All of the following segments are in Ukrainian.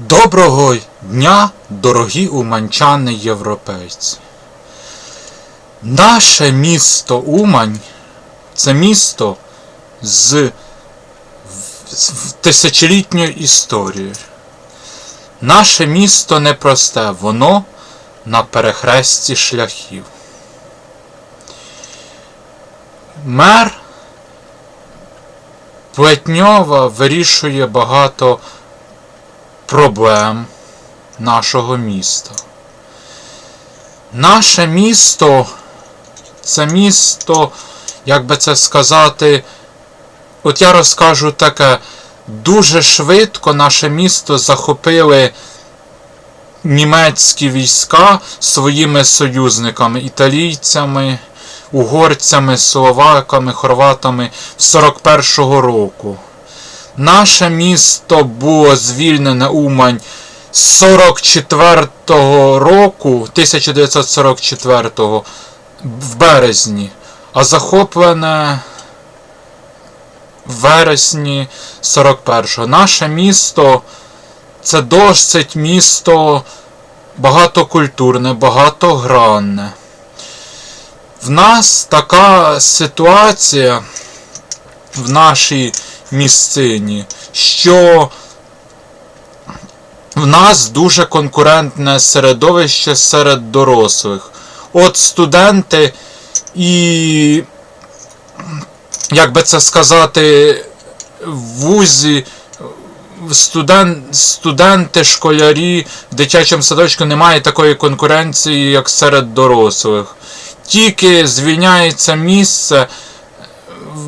Доброго дня, дорогі уманчани європейці. Наше місто Умань це місто з, тисячолітньою історією. Наше місто непросте, воно на перехресті шляхів. Мер Плетньова вирішує багато проблем нашого міста. Наше місто це місто, як би це сказати, от я розкажу таке, дуже швидко наше місто захопили німецькі війська своїми союзниками, італійцями, угорцями, словаками, хорватами з 41-го року. Наше місто було звільнене Умань з 44-го року, 1944-го, в березні, а захоплене в вересні 41-го. Наше місто це досить місто багатокультурне, багатогранне. В нас така ситуація в нашій місцині, що в нас дуже конкурентне середовище серед дорослих. От студенти і, як би це сказати, в вузі студен, студенти, школярі в дитячому садочку немає такої конкуренції, як серед дорослих. Тільки звільняється місце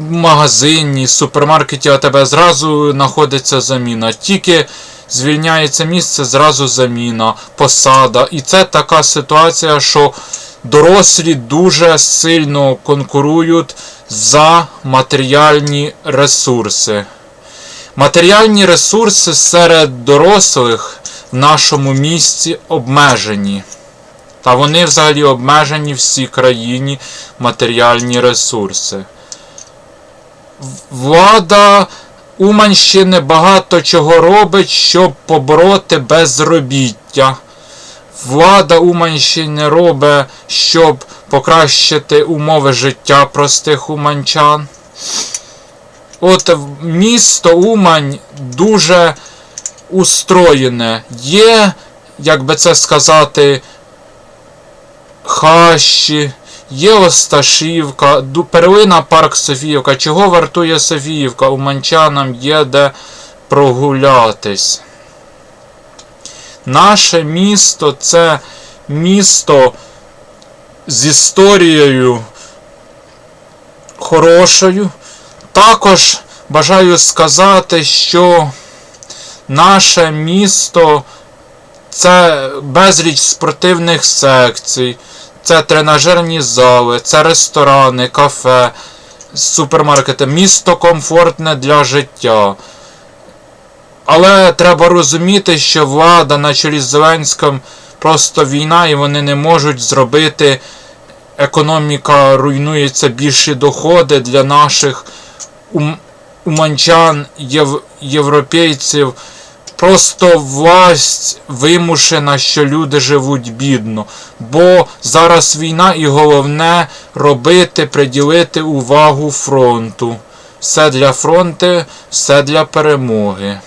магазині, супермаркеті АТБ зразу знаходиться заміна. Тільки звільняється місце, зразу заміна, посада. І це така ситуація, що дорослі дуже сильно конкурують за матеріальні ресурси. Матеріальні ресурси серед дорослих в нашому місті обмежені. Та вони взагалі обмежені всій країні матеріальні ресурси. Влада Уманщини багато чого робить, щоб побороти безробіття. Влада Уманщини робить, щоб покращити умови життя простих уманчан. От місто Умань дуже устроєне. Є, як би це сказати, хащі, є Осташівка, перлина парк Софіївка. Чого вартує Софіївка? Уманчанам є де прогулятись. Наше місто це місто з історією хорошою. Також бажаю сказати, що наше місто це безліч спортивних секцій, це тренажерні зали, це ресторани, кафе, супермаркети. Місто комфортне для життя. Але треба розуміти, що влада на чолі з Зеленським просто війна, і вони не можуть зробити. Економіка руйнується більші доходи для наших уманчан, єв, європейців. Просто власть вимушена, що люди живуть бідно. Бо зараз війна і головне робити, приділити увагу фронту. Все для фронту, все для перемоги.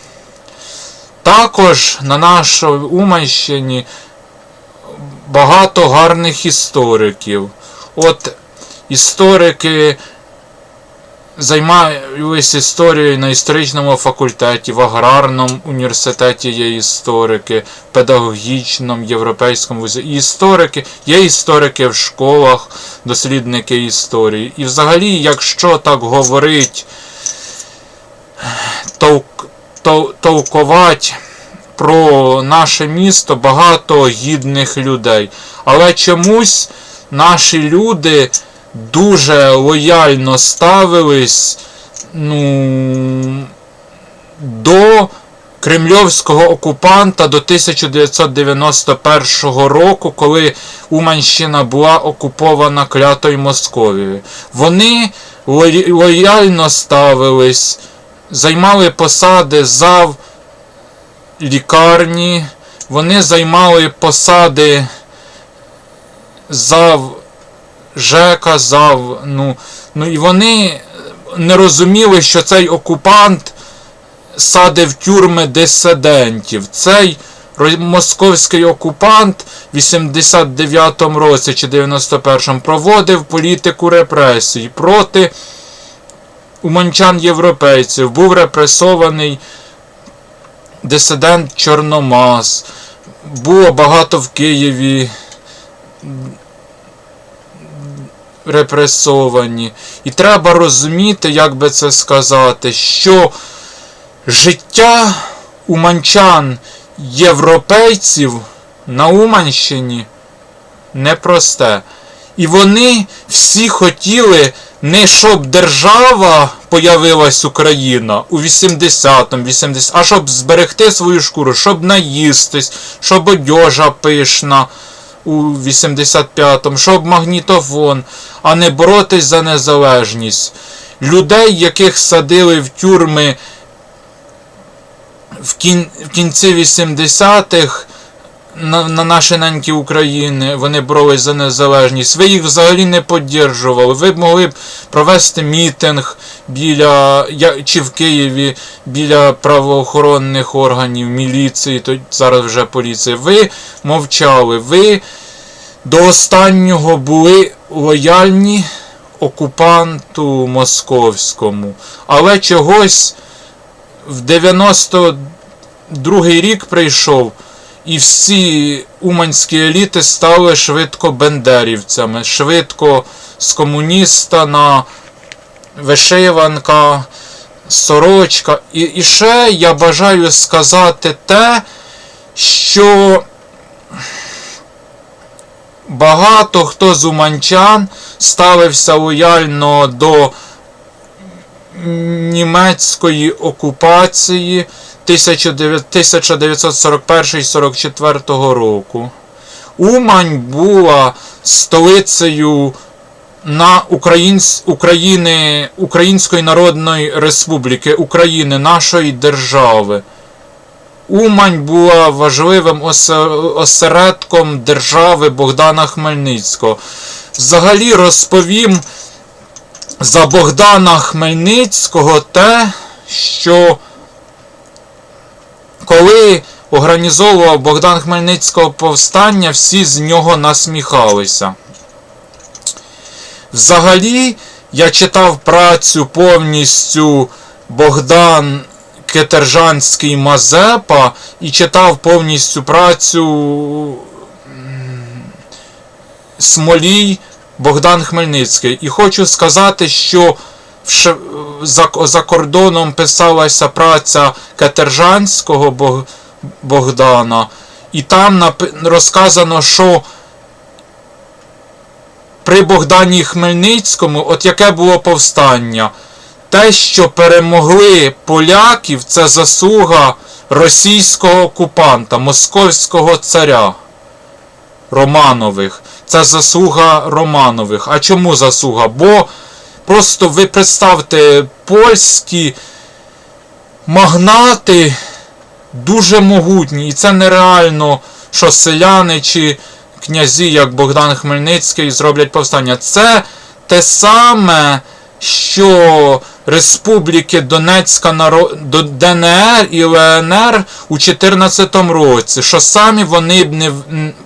Також на нашій Уманщині багато гарних істориків. От історики займаються історією на історичному факультеті, в аграрному університеті є історики, в педагогічному, європейському вузі. Історики, є історики в школах, дослідники історії. І взагалі, якщо так говорить, толк, тол, толкувати про наше місто багато гідних людей. Але чомусь наші люди дуже лояльно ставились ну, до кремльовського окупанта до 1991 року, коли Уманщина була окупована клятою Московією. Вони лояльно ставились, займали посади зав лікарні, вони займали посади зав ЖЕКа, зав. Ну, ну і вони не розуміли, що цей окупант садив тюрми дисидентів. Цей московський окупант в 89-му році чи 91-му проводив політику репресій проти уманчан європейців. Був репресований дисидент Чорномаз. Було багато в Києві репресовані. І треба розуміти, як би це сказати, що життя уманчан європейців на Уманщині непросте. І вони всі хотіли не щоб держава появилась Україна у 80-му, 80 а щоб зберегти свою шкуру, щоб наїстись, щоб одежа пишна у 85-му, щоб магнітофон, а не боротись за незалежність. Людей, яких садили в тюрми в, кін, в кінці 80-х на, на наші неньки України, вони боролись за незалежність. Ви їх взагалі не підтримували. Ви б могли б провести мітинг біля чи в Києві біля правоохоронних органів, міліції, то зараз вже поліції. Ви мовчали. Ви до останнього були лояльні окупанту московському. Але чогось в 92-й рік прийшов, і всі уманські еліти стали швидко бендерівцями, швидко з комуніста на вишиванка, сорочка. І, і ще я бажаю сказати те, що багато хто з уманчан ставився лояльно до німецької окупації 1941-44 року. Умань була столицею на Українсь... України, Української Народної Республіки України, нашої держави. Умань була важливим осе- осередком держави Богдана Хмельницького. Взагалі розповім за Богдана Хмельницького те, що коли організовував Богдан Хмельницького повстання, всі з нього насміхалися. Взагалі, я читав працю повністю Богдан Кетержанський Мазепа і читав повністю працю Смолій Богдан Хмельницький. І хочу сказати, що за, за кордоном писалася праця Кетержанського Бог, Богдана, і там розказано, що при Богдані Хмельницькому, от яке було повстання, те, що перемогли поляків, це заслуга російського окупанта, московського царя Романових. Це заслуга Романових. А чому заслуга? Бо просто ви представте, польські магнати дуже могутні. І це нереально, що селяни чи князі, як Богдан Хмельницький, зроблять повстання. Це те саме, що Республіки Донецька ДНР і ЛНР у 2014 році, що самі вони б не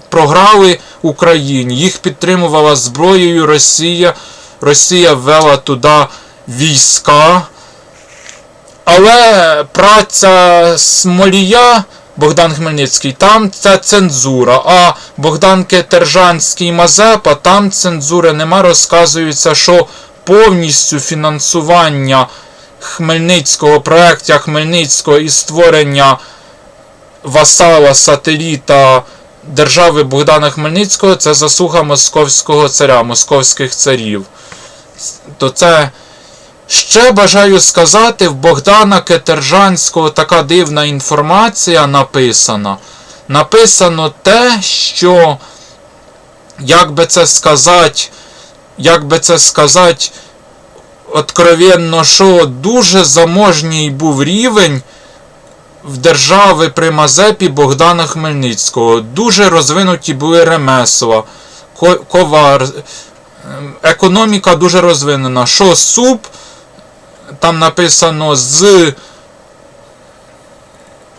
програли Україні. Їх підтримувала зброєю Росія. Росія ввела туди війська. Але праця Смолія Богдан Хмельницький, там це цензура. А Богдан Кетержанський Мазепа, там цензури нема. Розказується, що повністю фінансування Хмельницького проекту Хмельницького і створення васала сателіта держави Богдана Хмельницького це заслуга московського царя, московських царів. То це Ще бажаю сказати, в Богдана Кетержанського така дивна інформація написана. Написано те, що, як би це сказати, як би це сказати, откровенно, що дуже заможній був рівень в держави при Мазепі Богдана Хмельницького. Дуже розвинуті були ремесла, ковар, економіка дуже розвинена. Що суп, там написано з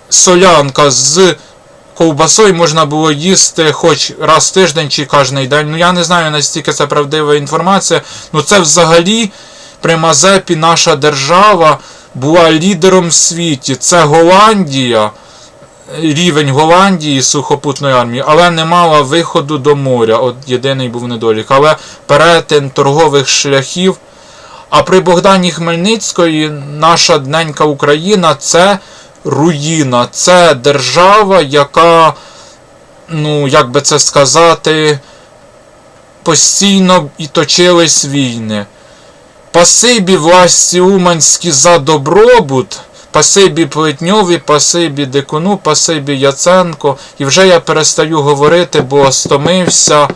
солянка з ковбасою можна було їсти хоч раз в тиждень чи кожен день. Ну я не знаю настільки це правдива інформація. Ну це взагалі при Мазепі наша держава була лідером в світі. Це Голландія, рівень Голландії сухопутної армії, але не мала виходу до моря. От єдиний був недолік. Але перетин торгових шляхів. А при Богдані Хмельницької наша дненька Україна це руїна, це держава, яка, ну, як би це сказати, постійно і точились війни. Пасибі власті Уманські за добробут, пасибі Плетньові, пасибі Дикуну, пасибі Яценко. І вже я перестаю говорити, бо стомився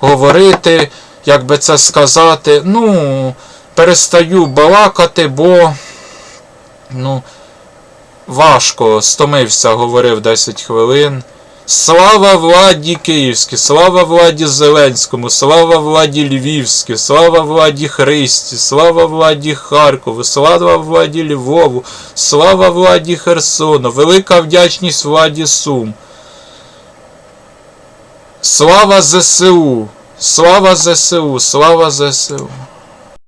говорити, як би це сказати. Ну, перестаю балакати, бо ну, важко стомився, говорив 10 хвилин. Слава владі Київській, слава владі Зеленському, слава владі Львівській, слава владі Христі, слава владі Харкову, слава владі Львову, слава владі Херсону, велика вдячність владі Сум. Слава ЗСУ, слава ЗСУ, слава ЗСУ.